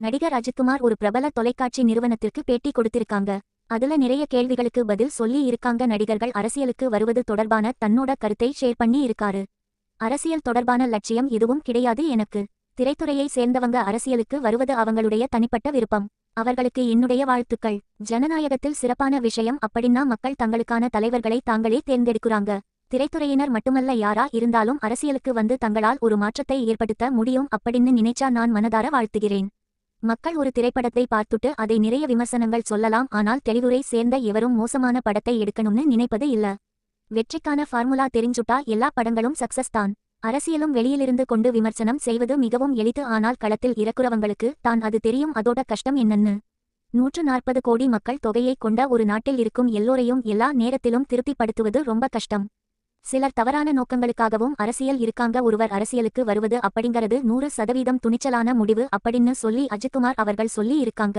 நடிகர் அஜித்குமார் ஒரு பிரபல தொலைக்காட்சி நிறுவனத்திற்கு பேட்டி கொடுத்திருக்காங்க. அதுல நிறைய கேள்விகளுக்கு பதில் சொல்லி இருக்காங்க. நடிகர்கள் அரசியலுக்கு வருவது தொடர்பான தன்னோட கருத்தை ஷேர் பண்ணி இருக்காரு. அரசியல் தொடர்பான லட்சியம் எதுவும் கிடையாது எனக்கு. திரைத்துறையை சேர்ந்தவங்க அரசியலுக்கு வருவது அவங்களுடைய தனிப்பட்ட விருப்பம். அவர்களுக்கு என்னுடைய வாழ்த்துக்கள். ஜனநாயகத்தில் சிறப்பான விஷயம் அப்படின்னா மக்கள் தங்களுக்கான தலைவர்களை தாங்களே தேர்ந்தெடுக்கிறாங்க. திரைத்துறையினர் மட்டுமல்ல யாரா இருந்தாலும் அரசியலுக்கு வந்து தங்களால் ஒரு மாற்றத்தை ஏற்படுத்த முடியும் அப்படின்னு நினைச்சா நான் மனதார வாழ்த்துகிறேன். மக்கள் ஒரு திரைப்படத்தை பார்த்துட்டு அதை நிறைய விமர்சனங்கள் சொல்லலாம் ஆனால் தெளிவுரை சேர்ந்த எவரும் மோசமான படத்தை எடுக்கணும்னு நினைப்பது இல்ல. வெற்றிக்கான ஃபார்முலா தெரிஞ்சுட்டா எல்லா படங்களும் சக்சஸ் தான். அரசியலும் வெளியிலிருந்து கொண்டு விமர்சனம் செய்வது மிகவும் எளிது ஆனால் களத்தில் இறக்குறவங்களுக்கு தான் அது தெரியும் அதோட கஷ்டம் என்னன்னு. நூற்று நாற்பது கோடி மக்கள் தொகையை கொண்ட ஒரு நாட்டில் இருக்கும் எல்லோரையும் எல்லா நேரத்திலும் திருப்திப்படுத்துவது ரொம்ப கஷ்டம். சிலர் தவறான நோக்கங்களுக்காகவும் அரசியல் இருக்காங்க. ஒருவர் அரசியலுக்கு வருவது அப்படிங்கிறது நூறு சதவீதம் துணிச்சலான முடிவு. அப்படின்னு சொல்லி அஜித்குமார் அவர்கள் சொல்லி இருக்காங்க.